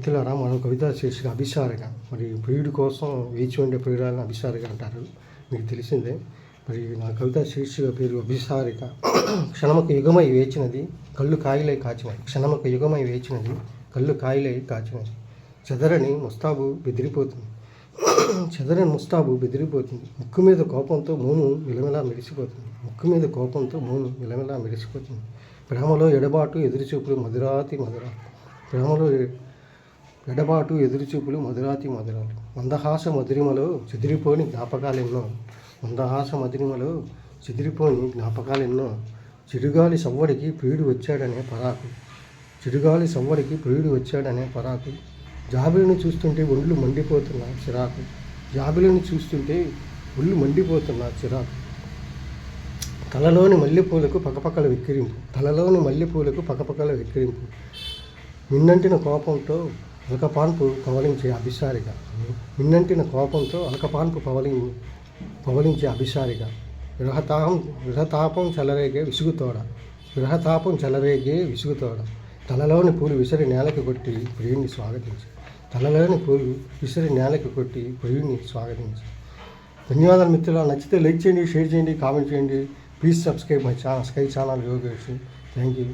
మిత్రులారా మనం కవిత శీర్షిక అభిసారిక మరి ప్రియుడి కోసం వేచి ఉండే ప్రియురాలను అభిసారిక అంటారు. మీకు తెలిసిందే. మరి నా కవిత శీర్షిక పేరు అభిసారిక. క్షణముకు యుగమై వేచినది కళ్ళు కాయలై కాచినది. క్షణముకు యుగమై వేచినది కళ్ళు కాయలై కాచినది. చెదరని ముస్తాబు బెదిరిపోతుంది. చెదరని ముస్తాబు బెదిరిపోతుంది. ముక్కు మీద కోపంతో మూను మిలమిలా మెరిసిపోతుంది. ముక్కు మీద కోపంతో మూను మిలమిలా మెరిసిపోతుంది. ప్రేమలో ఎడబాటు ఎదురుచూపులు మధురాతి మధుర. ప్రేమలో ఎడబాటు ఎదురుచూపులు మధురాతి మధురాలు మందహాస మధురిమలో చెదిరిపోని జ్ఞాపకాలెన్నో. మందహాస మధురిమలో చెదిరిపోని జ్ఞాపకాలెన్నో. చిరుగాలి సవ్వడికి ప్రియుడు వచ్చాడనే పరాకు. చిరుగాలి సవ్వడికి ప్రియుడు వచ్చాడనే పరాకు. జాబిలిని చూస్తుంటే ఒళ్ళు మండిపోతున్న చిరాకు. జాబిలను చూస్తుంటే ఒళ్ళు మండిపోతున్న చిరాకు. తలలోని మల్లెపూలకు పకపకల వెక్కిరింపు. తలలోని మల్లెపూలకు పకపకల వెక్కిరింపు. నిన్నంటిన కోపంతో అలకపాన్పు పవలించే అభిసారిగా. మిన్నంటిన కోపంతో అలకపాన్పు పవలి పవలించే అభిసారిగా. గృహతాపం గృహతాపం చెలరేగే విసుగుతోడ. గృహతాపం చెలరేగే విసుగుతోడ. తలలోని పూలు విసిరి నేలకి కొట్టి ప్రియుణ్ణి స్వాగతించి. తలలోని పూలు విసిరి నేలకి కొట్టి ప్రియుణ్ణి స్వాగతించి. ధన్యవాదాలు మిత్రులు నచ్చితే లైక్ చేయండి షేర్ చేయండి కామెంట్ చేయండి. Please subscribe my channel sky channel Yogesh. Thank you.